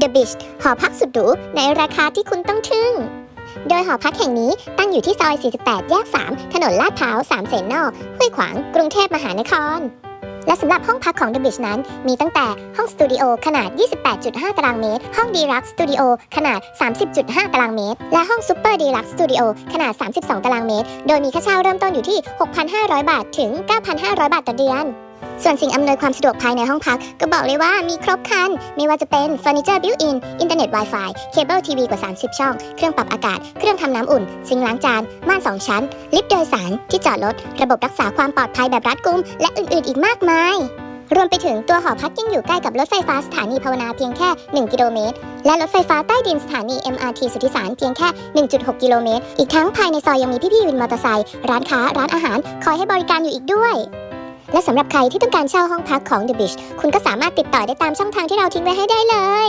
The Beach หอพักสุดหรูในราคาที่คุณต้องทึ่ง โดยหอพักแห่งนี้ตั้งอยู่ที่ซอย 48 แยก 3 ถนนลาดพร้าว 3 เสนนอก ห้วยขวาง กรุงเทพมหานคร และสำหรับห้องพักของ The Beach นั้น มีตั้งแต่ห้องสตูดิโอขนาด 28.5 ตารางเมตร ห้องดีลักสตูดิโอขนาด 30.5 ตารางเมตร และห้องซูเปอร์ดีลักสตูดิโอขนาด 32 ตารางเมตร โดยมีค่าเช่าเริ่มต้นอยู่ที่ 6,500 บาท ถึง 9,500 บาทต่อเดือน ส่วนสิ่งอำนวยความสะดวกภายในห้องพัก ก็บอกเลยว่ามีครบครัน ไม่ว่าจะเป็นเฟอร์นิเจอร์บิวอินอินเทอร์เน็ต Wi-Fi เคเบิลทีวีกว่า 30 ช่อง เครื่องปรับอากาศ เครื่องทำน้ำอุ่น ซิงล้างจาน ม่าน 2 ชั้น ลิฟต์โดยสาร ที่จอดรถ ระบบรักษาความปลอดภัยแบบรัดกุม และอื่นๆ อีกมากมาย รวมไปถึงตัวหอพักยังอยู่ใกล้กับรถไฟฟ้าสถานีภาวนาเพียงแค่ 1 กิโลเมตร และรถไฟฟ้าใต้ดินสถานี MRT สุทธิสารเพียงแค่ 1.6 กิโลเมตร อีกทั้งภายในซอยยังมีพี่ๆวินมอเตอร์ไซค์ ร้านค้า ร้านอาหาร คอยให้บริการอยู่อีกด้วย และสำหรับใครที่ต้องการเช่าห้องพักของ The Beach คุณก็สามารถติดต่อได้ตามช่องทางที่เราทิ้งไว้ให้ได้เลย